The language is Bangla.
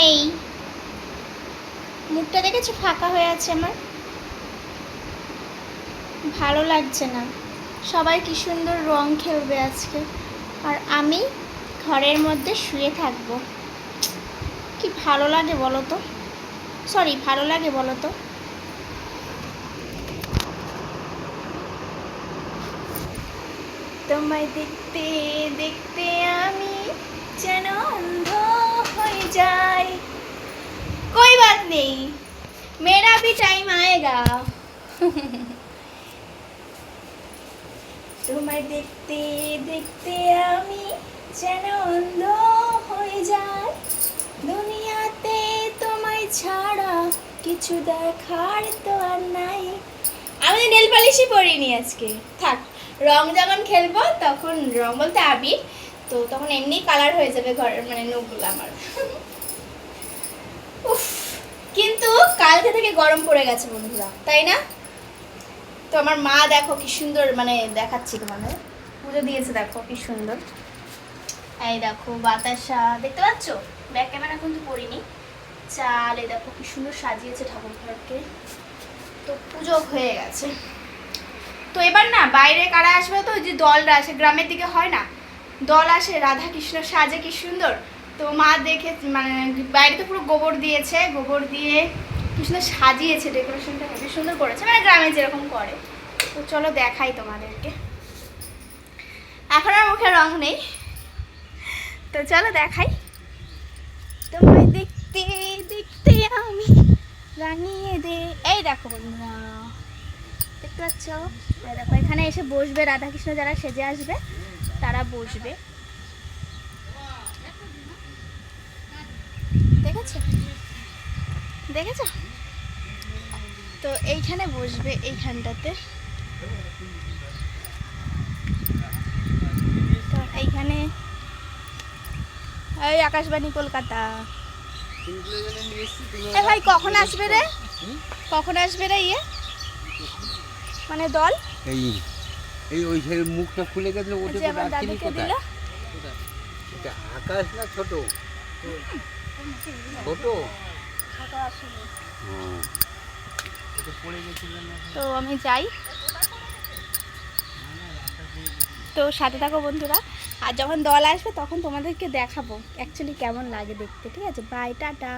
এই মুখটা দেখেছ? ফাঁকা হয়ে আছে আমার। ভালো লাগছে না। সবাই কি সুন্দর রং খেলবে আজকে। আর আমি ঘরের মধ্যে শুয়ে থাকব। কি ভালো লাগে বলো তো? সরি ভালো লাগে বলো তোমায় দেখতে দেখতে আমি যেন অন্ধ হয়ে যাই कोई बात नहीं मेरा भी टाइम आएगा তোমায় দেখতে দেখতে আমি যেন অন্ধ হয়ে যাই দুনিয়াতে তোমায় ছাড়া কিছু দেখার তো আর নাই আমি নেল পালিশই পরিনি আজকে থাক রং যখন খেলবো তখন রং বলতে আবির তো তখন এমনি কালার হয়ে যাবে ঘরের মানে নখগুলো আমার। কিন্তু কালকে থেকে গরম পড়ে গেছে বন্ধুরা, তাই না? তো আমার মা দেখো কি সুন্দর মানে দেখাচ্ছি তোমাদের। পুজো দিয়েছে দেখো কি সুন্দর। এই দেখো বাতাসা, দেখতে পাচ্ছ? ব্যাক ক্যামেরা কিন্তু পড়িনি। চাল, এই দেখো কি সুন্দর সাজিয়েছে ঠাকুর ঘরকে। তো পুজো হয়ে গেছে। তো এবার না বাইরে কারা আসবে তো ওই যে দলরা আসে, গ্রামের দিকে হয় না? দল আসে রাধা কৃষ্ণ সাজে কি সুন্দর। তো মা দেখে মানে বাইরে তো পুরো গোবর দিয়েছে, গোবর দিয়ে কি সুন্দর সাজিয়েছে ডেকোরেশনটা হেবি সুন্দর করেছে মানে গ্রামে যেরকম করে। তো চলো দেখাই তোমাদেরকে। এখন আর মুখে রং নেই। তো চলো দেখাই। তোমায় দেখতে দেখতে আমি রাঙিয়ে দে। এই দেখো বন্ধুরা, দেখতে পাচ্ছ? দেখো, এখানে এসে বসবে রাধাকৃষ্ণ যারা সেজে আসবে। তারা বসবে। দেখেছ? দেখেছ? তো এইখানে বসবে এইখানটাতে। তো এইখানে এই আকাশবাণী কলকাতা। এ ভাই, কখন আসবে রে? কখন আসবে রে ইয়ে? মানে দল? এই এই ওই যে মুখটা খুলে গেছে ওটা রাখিনি কোথায়? এটা আকাশ না ছোট? ছোট? গেছিল তো আমি যাই। তো সাথে থাকো বন্ধুরা। আর যখন দল আসবে তখন তোমাদেরকে দেখাবো। অ্যাকচুয়ালি কেমন লাগে দেখতে ঠিক আছে? Bye tata.